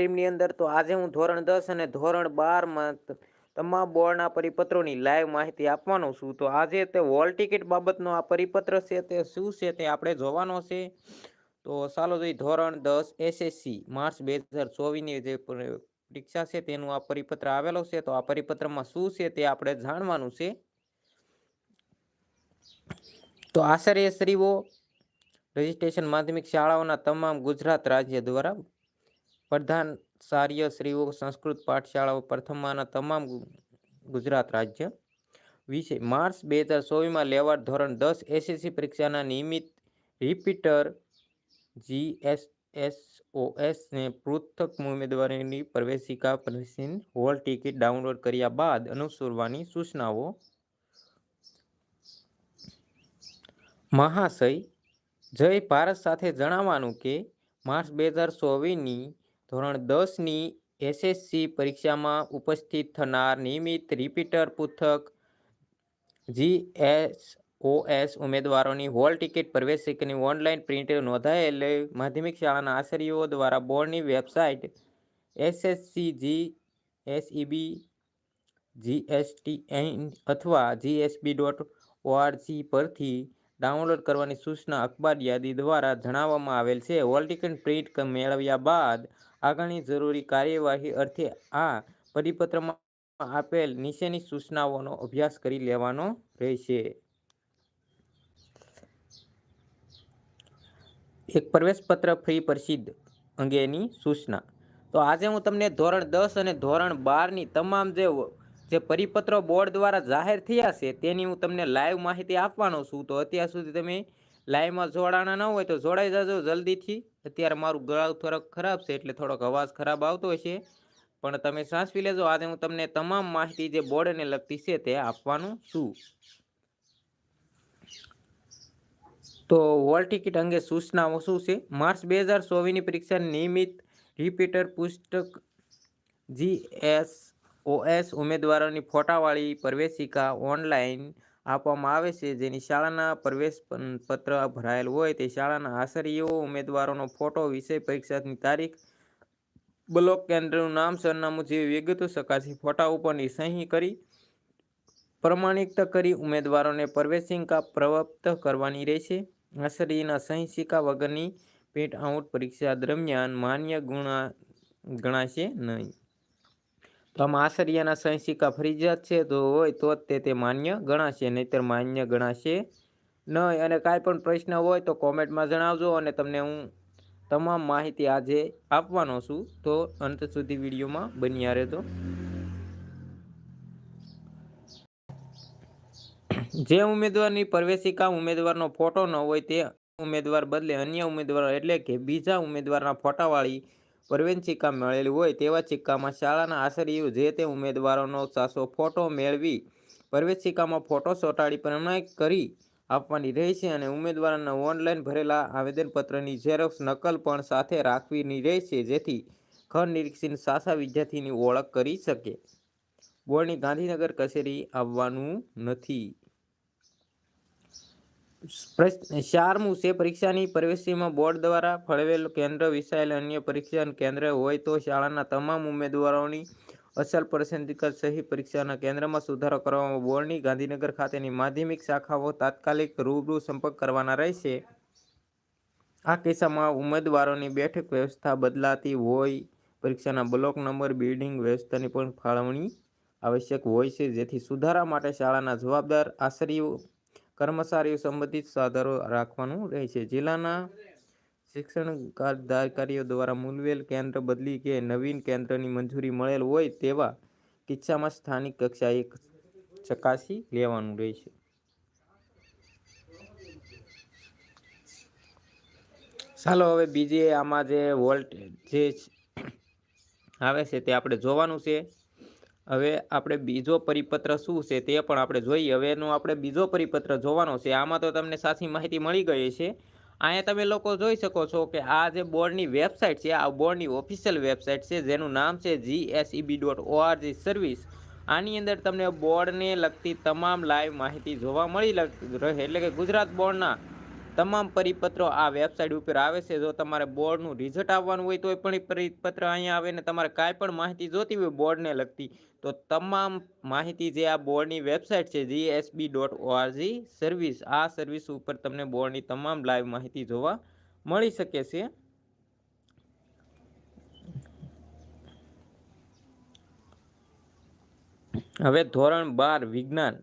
સ્ટ્રીમની અંદર તો આજે હું ધોરણ દસ અને ધોરણ બારમાં તમામ બોર્ડના પરિપત્રોની લાઈવ માહિતી આપવાનો છું. તો આજે તે હોલ ટિકિટ બાબતનો આ પરિપત્ર છે તે શું છે તે આપણે જોવાનો છે. તો ચાલો જોઈએ ધોરણ દસ એસએસસી માર્ચ બે હજાર ચોવીસની જે પરીક્ષા છે તેનું આ પરિપત્ર આવેલો છે. તો આ પરિપત્રમાં શું છે તે આપણે જાણવાનું છે. તો આચાર્યશ્રીઓ, રજિસ્ટ્રેશન માધ્યમિક શાળાઓના તમામ ગુજરાત રાજ્ય દ્વારા પ્રધાન શ્રીઓ સંસ્કૃત પાઠશાળાઓ પ્રથમમાંના તમામ ગુજરાત રાજ્ય. વિશે માર્ચ બે હજાર ચોવીસમાં લેવાડ ધોરણ દસ એસએસસી પરીક્ષાના નિયમિત રિપીટર જીએસએસઓએસને પૃથક ઉમેદવારીની પ્રવેશિકા પ્રસિદ્ધ હોલ ટિકિટ ડાઉનલોડ કર્યા બાદ અનુસરવાની સૂચનાઓ. મહાશય જય ભારત સાથે જણાવવાનું કે, માર્ચ બે હજાર ચોવીસની ધોરણ દસની એસએસસી પરીક્ષામાં ઉપસ્થિત થનાર નિયમિત રિપીટર પૃથક જીએસઓએસ ઉમેદવારોની હોલ ટિકિટ પ્રવેશિકાની ઓનલાઈન પ્રિન્ટ નોંધાયેલ માધ્યમિક શાળાના આશરીઓ દ્વારા બોર્ડની website SSC G SEB GST અથવા જીએસબી ડોટ ઓઆરજી પરથી ડાઉનલોડ કરવાની સૂચના અખબાર યાદી દ્વારા જણાવવામાં આવેલ છે. હોલ ટિકિટ પ્રિન્ટ મેળવ્યા બાદ આગળની જરૂરી કાર્યવાહી અર્થે આ પરિપત્રમાં આપેલ નીચેની સૂચનાઓનો અભ્યાસ કરી લેવાનો રહેશે. એક પ્રવેશપત્ર ફ્રી પ્રસિદ્ધ અંગેની સૂચના. તો આજે હું તમને ધોરણ દસ અને ધોરણ બારની તમામ જે જે પરિપત્રો બોર્ડ દ્વારા જાહેર થયા છે, તેની હું તમને લાઈવ માહિતી આપવાનો છું. તો અત્યાર સુધી તમે લાઈવમાં જોડાણા ન હોય તો જોડાઈ જજો જલ્દીથી. અત્યારે મારું ગળાઉ થોડોક ખરાબ છે, એટલે થોડોક અવાજ ખરાબ આવતો હશે પણ તમે સાંસવી લેજો, આજે હું તમને તમામ માહિતી જે બોર્ડને લગતી છે તે આપવાનું છું. તો હોલ ટિકિટ અંગે સૂચનાઓ શું છે? માર્ચ બે હજાર ચોવીસની પરીક્ષા નિયમિત રિપીટર પુસ્તક જીએસ ઓએસ ઉમેદવારોની ફોટાવાળી પ્રવેશિકા ઓનલાઈન આપવામાં આવે છે. જેની શાળાના પ્રવેશ પત્ર ભરાયેલ હોય તે શાળાના આશરીઓ ઉમેદવારોનો ફોટો વિષય પરીક્ષાની તારીખ, બ્લોક કેન્દ્રનું નામ, સરનામું જેવી વિગતો શકાશે ફોટા ઉપરની સહી કરી, પ્રમાણિત કરી ઉમેદવારોને પ્રવેશિકા પ્રાપ્ત કરવાની રહેશે. આશરીના સહી સિક્કા વગરની પેટ આઉટ પરીક્ષા દરમિયાન માન્ય ગુણા ગણાશે નહીં. તો આમાં આશરિયાના સંસિકા ફરજિયાત છે, તો હોય તો જ તે તે માન્ય ગણાશે, નહીતર માન્ય ગણાશે નહીં. અને કાંઈ પણ પ્રશ્ન હોય તો કોમેન્ટમાં જણાવજો અને તમને હું તમામ માહિતી આજે આપવાનો છું. તો અંત સુધી વિડીયોમાં બન્યા રહેજો. જે ઉમેદવારની પ્રવેશિકા ઉમેદવારનો ફોટો ન હોય તે ઉમેદવાર બદલે અન્ય ઉમેદવાર એટલે કે બીજા ઉમેદવારના ફોટાવાળી પ્રવેશિકા મળેલી હોય તેવા સિક્કામાં શાળાના આચાર્યો જે તે ઉમેદવારોનો સાસો ફોટો મેળવી પ્રવેશિકામાં ફોટો ચોંટાડી પ્રણય કરી આપવાની રહેશે અને ઉમેદવારોના ઓનલાઈન ભરેલા આવેદનપત્રની ઝેરોક્ષ નકલ પણ સાથે રાખવીની રહેશે જેથી ઘર નિરીક્ષણ સાસા વિદ્યાર્થીની ઓળખ કરી શકે. બોર્ડની ગાંધીનગર કચેરી આવવાનું નથી. પ્રશ્ન ચારમું છે પરીક્ષાની પ્રવેશીમાં બોર્ડ દ્વારા ફળવેલ કેન્દ્ર વિસાયેલ અન્ય પરીક્ષા કેન્દ્ર હોય તો શાળાના તમામ ઉમેદવારોની અસલ પસંદગી સહી પરીક્ષાના કેન્દ્રમાં સુધારો કરવામાં બોર્ડની ગાંધીનગર ખાતેની માધ્યમિક શાખાઓ તાત્કાલિક રૂબરૂ સંપર્ક કરવાના રહેશે. આ કિસ્સામાં ઉમેદવારોની બેઠક વ્યવસ્થા બદલાતી હોય, પરીક્ષાના બ્લોક નંબર, બિલ્ડિંગ વ્યવસ્થાની પણ ફાળવણી આવશ્યક હોય છે, જેથી સુધારા માટે શાળાના જવાબદાર આચાર્યો કર્મચારીઓ સંબંધિત સાધનો રાખવાનું રહેશે જિલ્લાના શિક્ષણ અધિકારીઓ દ્વારા મૂલવેલ કેન્દ્ર બદલી કે નવીન કેન્દ્રની મંજૂરી મળેલ હોય તેવા કિસ્સામાં સ્થાનિક કક્ષાએ ચકાસી લેવાનું રહેશે ચાલો હવે બીજી આમાં જે વોલ્ટ જે આવે છે તે આપણે જોવાનું છે. હવે આપણે બીજો પરિપત્ર શું છે તે પણ આપણે જોઈએ. હવે એનો આપણે બીજો પરિપત્ર જોવાનો છે. આમાં તો તમને સાચી માહિતી મળી ગઈ છે. અહીંયા તમે લોકો જોઈ શકો છો કે આ જે બોર્ડની વેબસાઇટ છે, આ બોર્ડની ઓફિશિયલ વેબસાઇટ છે, જેનું નામ છે જીએસઈબી ડોટ ઓઆરજી સર્વિસ આની અંદર તમને બોર્ડને લગતી તમામ લાઈવ માહિતી જોવા મળી રહે. એટલે કે ગુજરાત બોર્ડના તમામ પરિપત્રો આ વેબસાઇટ ઉપર આવે છે. જો તમારે બોર્ડનું રિઝલ્ટ આવવાનું હોય તો પણ પરિપત્ર અહીંયા આવે ને તમારે કાંઈ પણ માહિતી જોતી હોય બોર્ડને લગતી, તો તમામ માહિતી જે આ બોર્ડની વેબસાઇટ છે જીએસબી ડોટ ઓઆરજી સર્વિસ આ સર્વિસ ઉપર તમને બોર્ડની તમામ લાઈવ માહિતી જોવા મળી શકે છે. હવે ધોરણ બાર વિજ્ઞાન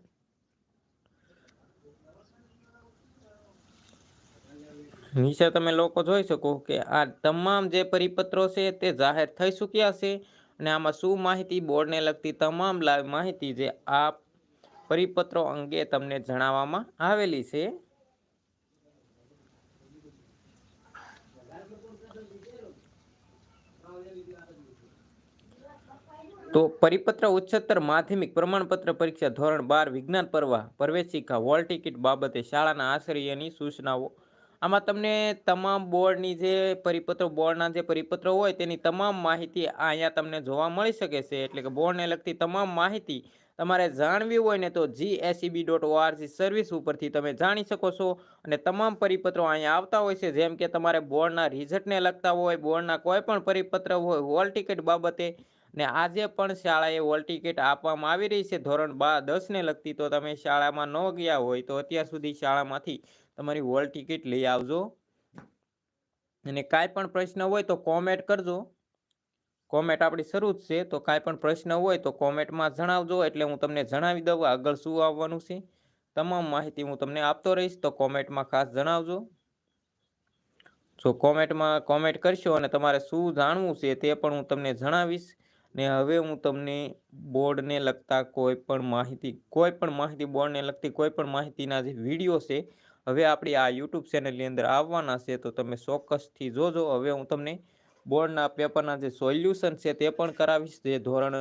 નીચે તમે લોકો જોઈ શકો કે આ તમામ જે પરિપત્રો છે તે જાહેર થઈ ચૂક્યા છે અને આમાં શું માહિતી, બોર્ડને લગતી તમામ માહિતી જે આ પરિપત્રો અંગે તમને જણાવવામાં આવેલી છે. તો પરિપત્ર ઉચ્ચતર માધ્યમિક પ્રમાણપત્ર પરીક્ષા ધોરણ બાર વિજ્ઞાન પરવા પ્રવેશિકા વોલ ટિકિટ બાબતે શાળાના આશ્રયની સૂચનાઓ આમાં તમને તમામ બોર્ડની જે પરિપત્રો, બોર્ડના જે પરિપત્રો હોય તેની તમામ માહિતી અહીંયા તમને જોવા મળી શકે છે. એટલે કે બોર્ડને લગતી તમામ માહિતી તમારે જાણવી હોય ને તો G ACB dot ORG service ઉપરથી તમે જાણી શકો છો. અને તમામ પરિપત્રો અહીંયા આવતા હોય છે. જેમ કે તમારે બોર્ડના રિઝલ્ટને લગતા હોય, બોર્ડના કોઈ પણ પરિપત્ર હોય હોલ ટિકિટ બાબતે ને આજે પણ શાળાએ હોલ ટિકિટ આપવામાં આવી રહી છે. ધોરણ બાર દસને લગતી તો તમે શાળામાં ન ગયા હોય તો અત્યાર સુધી શાળામાંથી તમારી હોલ ટિકિટ લઈ આવજો. અને કાંઈ પણ પ્રશ્ન હોય તો કોમેન્ટ કરજો. કોમેન્ટ આપણી શરૂ જ છે, તો કાંઈ પણ પ્રશ્ન હોય તો કોમેન્ટમાં જણાવજો, એટલે હું તમને જણાવી દઉં આગળ શું આવવાનું છે. તમામ માહિતી હું તમને આપતો રહીશ, તો કોમેન્ટમાં ખાસ જણાવજો. જો કોમેન્ટમાં કોમેન્ટ કરશો અને તમારે શું જાણવું છે તે પણ હું તમને જણાવીશ. ને હવે હું તમને બોર્ડને લગતા કોઈ પણ માહિતી, કોઈ પણ માહિતી, બોર્ડને લગતી કોઈ પણ માહિતીના જે વીડિયો છે હવે આપણી આ યુટ્યુબ ચેનલની અંદર આવવાના છે, તો તમે ચોક્કસથી જોજો. હવે હું તમને બોર્ડના પેપરના જે સોલ્યુશન છે તે પણ કરાવીશ. જે ધોરણ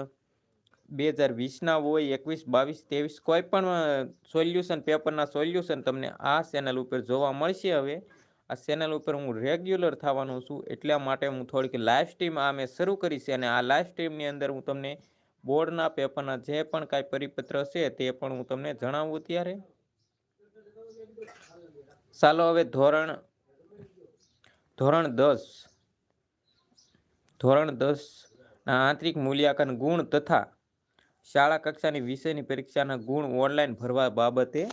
બે હજાર વીસના હોય, એકવીસ, બાવીસ, ત્રેવીસ, કોઈ પણ સોલ્યુશન પેપરના સોલ્યુશન તમને આ ચેનલ ઉપર જોવા મળશે હવે. આ ચેનલ ઉપર હું રેગ્યુલર થવાનું છું, એટલા માટે હું થોડીક લાઈવ સ્ટ્રીમ આ મેં શરૂ કરી છે. અને આ લાઈવ સ્ટ્રીમની અંદર હું તમને બોર્ડના પેપરના જે પણ કાંઈ પરિપત્ર છે, તે પણ હું તમને જણાવું ત્યારે. ચાલો હવે ધોરણ ધોરણ દસ. ધોરણ દસના આંતરિક મૂલ્યાંકન ગુણ તથા શાળા કક્ષાની વિષયની પરીક્ષાના ગુણ ઓનલાઈન ભરવા બાબતે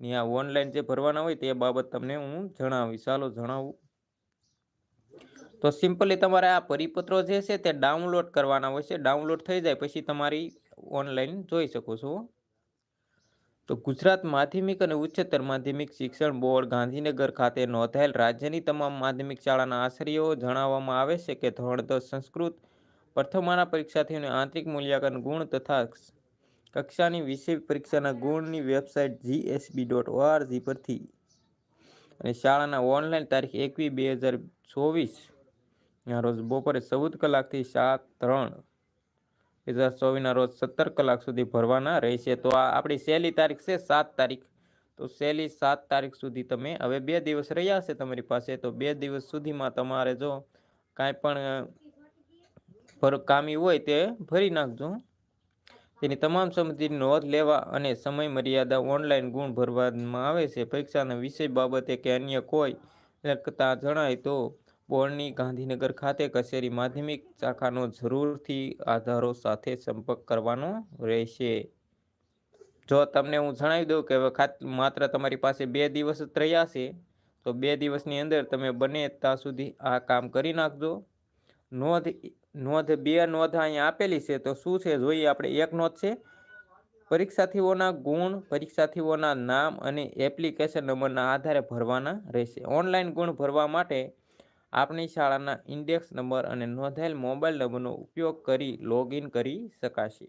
આ ઓનલાઈન જે ભરવાના હોય તે બાબત તમને હું જણાવીશ. ચાલો જણાવું. તો સિમ્પલી તમારે આ પરિપત્રો જે છે તે ડાઉનલોડ કરવાના હોય છે. ડાઉનલોડ થઈ જાય પછી તમારી ઓનલાઈન જોઈ શકો છો. તો ગુજરાત માધ્યમિક અને ઉચ્ચતર માધ્યમિક શિક્ષણ બોર્ડ ગાંધીનગર ખાતે નોંધાયેલ રાજ્યની તમામ માધ્યમિક શાળાના આશ્રયો જણાવવામાં આવે છે કે ધોરણ દસ સંસ્કૃત પ્રથમાના પરીક્ષાર્થીઓને આંતરિક મૂલ્યાંકન ગુણ તથા કક્ષાની વિષય પરીક્ષાના ગુણની વેબસાઇટ જીએસબી ડોટ ઓઆરજી પરથી. અને શાળાના ઓનલાઈન તારીખ એકવીસ બે હજાર ચોવીસ રોજ બપોરે ચૌદ કલાકથી સાત ત્રણ બે ચોવીસના રોજ સત્તર કલાક સુધી ભરવાના રહેશે. તો આ આપણી સહેલી તારીખ છે સાત તારીખ. તો સહેલી સાત તારીખ સુધી તમે હવે બે દિવસ રહ્યા છે તમારી પાસે. તો બે દિવસ સુધીમાં તમારે જો કાંઈ પણ કામી હોય તે ભરી નાખજો. તેની તમામ સમજની નોંધ લેવા અને સમય મર્યાદા ઓનલાઈન ગુણ ભરવામાં આવે છે. પરીક્ષાના વિષય બાબતે કે અન્ય કોઈ લખતા જણાય તો બોર્ડની ગાંધીનગર ખાતે કચેરી માધ્યમિક શાખાનો જરૂરથી આધારો સાથે સંપર્ક કરવાનો રહેશે. જો તમને હું જણાવી દઉં કે હવે માત્ર તમારી પાસે બે દિવસ જ રહ્યા છે, તો બે દિવસની અંદર તમે બને ત્યાં સુધી આ કામ કરી નાખજો. નોંધ નોંધ બે નોંધ અહીંયા આપેલી છે, તો શું છે જોઈએ આપણે એક નોંધ છે. પરીક્ષાર્થીઓના ગુણ, પરીક્ષાર્થીઓના નામ અને એપ્લિકેશન નંબરના આધારે ભરવાના રહેશે. ઓનલાઈન ગુણ ભરવા માટે આપણી શાળાના ઇન્ડેક્સ નંબર અને નોંધાયેલ મોબાઈલ નંબરનો ઉપયોગ કરી લોગિન કરી શકાશે.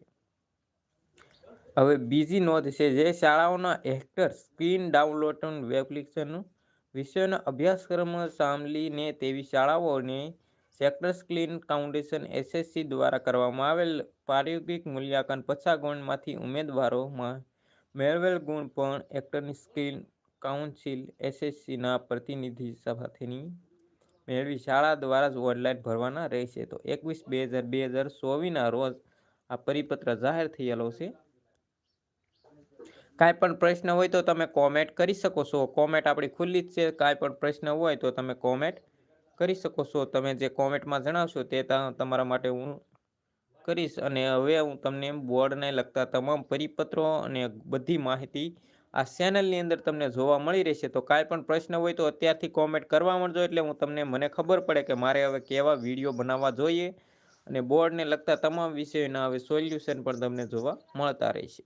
હવે બીજી નોંધ છે જે શાળાઓના હેક્ટર સ્ક્રીન ડાઉનલોડ વેબ્લિકેશન વિષયનો અભ્યાસક્રમ સાંભળીને તેવી શાળાઓને સેક્ટર સ્ક્રીન ફાઉન્ડેશન એસએસસી દ્વારા કરવામાં આવેલ પ્રાયોગિક મૂલ્યાંકન પછા ગુણમાંથી ઉમેદવારોમાં મેળવેલ ગુણ પણ એક્ટરની સ્ક્રીન કાઉન્સિલ એસએસસીના પ્રતિનિધિ સાથેની મેળવી શાળા દ્વારા જ ઓનલાઈન ભરવાના રહેશે. તો એકવીસ બે હજાર બે હજાર ચોવીસના રોજ આ પરિપત્ર જાહેર થયેલો છે. કાંઈ પણ પ્રશ્ન હોય તો તમે કોમેન્ટ કરી શકો છો. કોમેન્ટ આપણી ખુલ્લી જ છે. કાંઈ પણ પ્રશ્ન હોય તો તમે કોમેન્ટ કરી શકો છો. તમે જે કોમેન્ટમાં જણાવશો તે તમારા માટે હું કરીશ. અને હવે હું તમને બોર્ડને લગતા તમામ પરિપત્રો અને બધી માહિતી આ ચેનલની અંદર તમને જોવા મળી રહેશે. તો કાંઈ પણ પ્રશ્ન હોય તો અત્યારથી કોમેન્ટ કરવા મળજો એટલે હું તમને, મને ખબર પડે કે મારે હવે કેવા વીડિયો બનાવવા જોઈએ. અને બોર્ડને લગતા તમામ વિષયોના હવે સોલ્યુશન પણ તમને જોવા મળતા રહેશે.